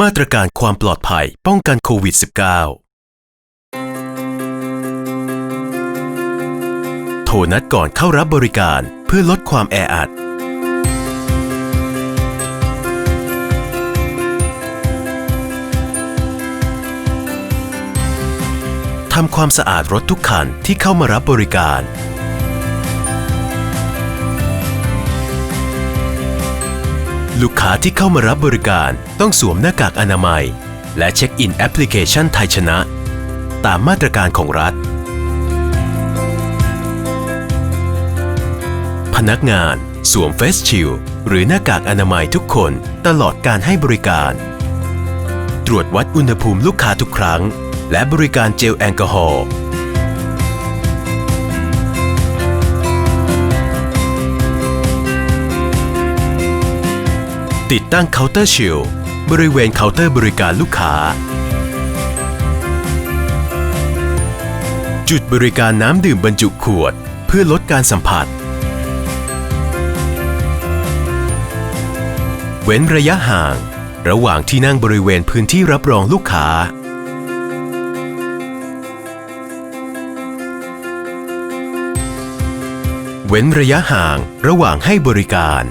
มาตรการความปลอดภัยป้องกันโควิด -19 โทรนัดก่อนเข้ารับบริการเพื่อลดความแออัด ทำความสะอาดรถทุกคันที่เข้ามารับบริการ ลูกค้าที่เข้ามารับบริการต้องสวมหน้ากากอนามัย และเช็คอินแอปพลิเคชันไทยชนะ ตามมาตรการของรัฐ พนักงานสวมเฟสชิลหรือหน้ากากอนามัยทุกคนตลอดการให้บริการ ตรวจวัดอุณหภูมิลูกค้าทุกครั้ง และบริการเจลแอลกอฮอล์ ติดตั้งเคาน์เตอร์ชิลบริเวณเคาน์เตอร์บริการลูกค้า จุดบริการน้ำดื่มบรรจุขวด เพื่อลดการสัมผัส เว้นระยะห่าง ระหว่างที่นั่งบริเวณพื้นที่รับรองลูกค้าเว้นระยะห่างระหว่างให้บริการ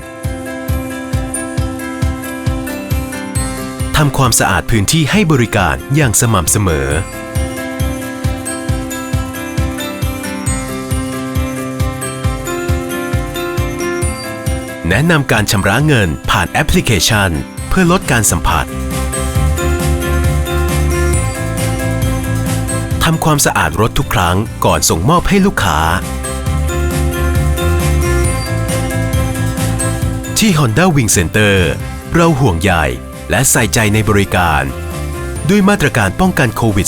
ทำความสะอาดพื้นที่ให้บริการอย่างสม่ำเสมอ แนะนำการชำระเงินผ่านแอปพลิเคชัน เพื่อลดการสัมผัสทำความสะอาดรถทุกครั้งก่อนส่งมอบให้ลูกค้า ที่ Honda Wing Center เราห่วงใย และใส่ใจในบริการ ด้วยมาตรการป้องกันโควิด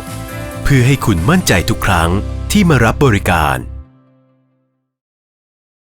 -19 เพื่อให้คุณมั่นใจทุกครั้งที่มารับบริการ